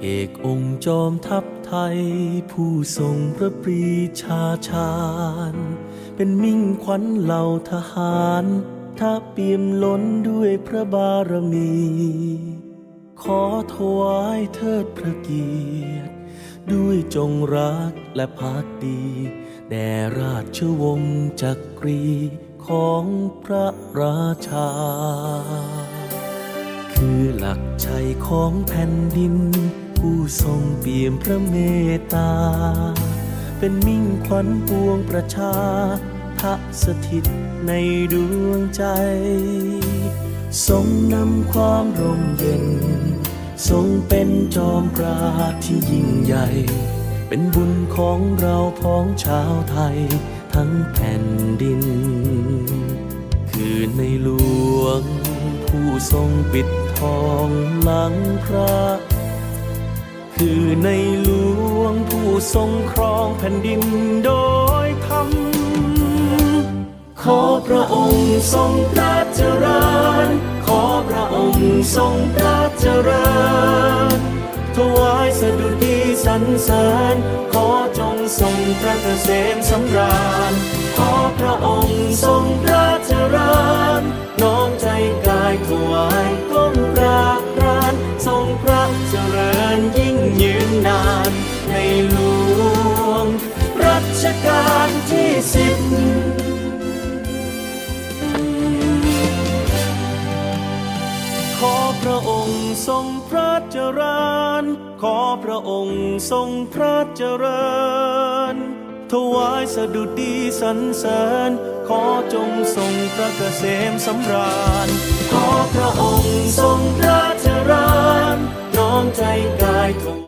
เอกองค์จอมทัพไทย ผู้ทรงพระปรีชาชาญ เป็นมิ่งขวัญเหล่าทหารถ้าเปี่ยมล้นด้วยพระบารมี ขอถวายเทิดพระเกียรติ ด้วยจงรักและภักดี แด่ราชวงศ์จักรีของพระราชา คือหลักชัยของแผ่นดิน ผู้ทรงเปี่ยมพระเมตตา เป็นมิ่งขวัญปวงประชาพระสถิตในดวงใจ ทรงนำความร่มเย็น ทรงเป็นจอมปราที่ยิ่งใหญ่ เป็นบุญของเราพ้องชาวไทยทั้งแผ่นดิน คือในหลวงผู้ทรงปิด ทองหลังพระ คือในหลวงผู้ทรงครองแผ่นดินโดยธรรม ขอพระองค์ทรงพระเจริญ ขอพระองค์ทรงพระเจริญ ถวายสดุดีสรรเสริญ ขอจงทรงพระเกษมสำราญ ขอพระองค์ทรงพระ ยิ่งยืนนานในหลวง รัชกาลที่สิบขอพระองค์ทรงพระเจริญ ขอพระองค์ทรงพระเจริญ ถวายสดุดีสรรเสริญ ขอจงทรงพระเกษมสำราญ ขอพระ